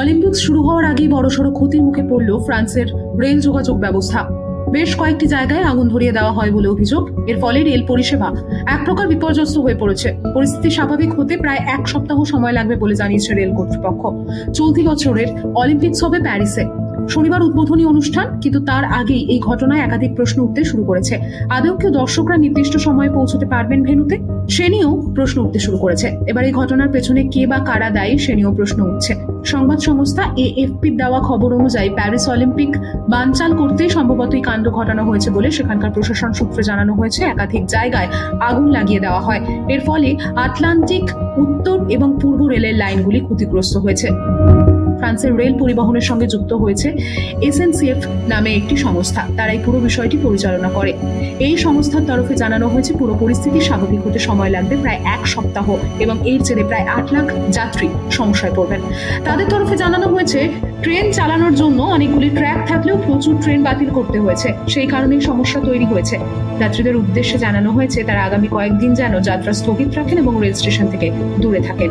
Olympics শুরু হওয়ার আগেই বড়সড় ক্ষতির মুখে পড়ল ফ্রান্সের রেল যোগাযোগ ব্যবস্থা। বেশ কয়েকটি জায়গায় আগুন ধরিয়ে দেওয়া হয় বলে অভিযোগ। এর ফলে রেল পরিষেবা এক প্রকার বিপর্যস্ত হয়ে পড়েছে। পরিস্থিতি স্বাভাবিক হতে প্রায় এক সপ্তাহ সময় লাগবে বলে জানিয়েছে রেল কর্তৃপক্ষ। চলতি বছরের অলিম্পিক্স হবে প্যারিসে। শনিবার উদ্বোধনী অনুষ্ঠান, কিন্তু তার আগেই এই ঘটনায় একাধিক প্রশ্ন উঠতে শুরু করেছে। আদৌ কেউ দর্শকরা নির্দিষ্ট সময়ে পৌঁছতে পারবেন ভেনুতে? সে নিয়েও প্রশ্ন উঠতে শুরু করেছে। এবার এই ঘটনার পেছনে কে বা কারা দায়ী সে নিয়েও প্রশ্ন উঠছে। সংবাদ সংস্থা এএফপির দেওয়া খবর অনুযায়ী প্যারিস অলিম্পিক বানচাল করতেই সম্ভবত এই কাণ্ড ঘটানো হয়েছে বলে সেখানকার প্রশাসন সূত্রে জানানো হয়েছে। একাধিক জায়গায় আগুন লাগিয়ে দেওয়া হয়। এর ফলে আটলান্টিক, উত্তর এবং পূর্ব রেলের লাইনগুলি ক্ষতিগ্রস্ত হয়েছে। ফ্রান্সের রেল পরিবহনের সঙ্গে যুক্ত হয়েছে এসএনসিএফ নামে একটি সংস্থা। তারা এই পুরো বিষয়টি পরিচালনা করে। এই সংস্থার তরফে জানানো হয়েছে, পুরো পরিস্থিতি স্বাভাবিক হতে সময় লাগবে প্রায় এক সপ্তাহ এবং এর জেরে প্রায় আট লাখ যাত্রী সমস্যায় পড়বেন। তাদের তরফে জানানো হয়েছে, ট্রেন চালানোর জন্য অনেকগুলি ট্র্যাক থাকলেও প্রচুর ট্রেন বাতিল করতে হয়েছে। সেই কারণেই সমস্যা তৈরি হয়েছে। যাত্রীদের উদ্দেশ্যে জানানো হয়েছে, তারা আগামী কয়েকদিন যেন যাত্রা স্থগিত রাখেন এবং রেল স্টেশন থেকে দূরে থাকেন।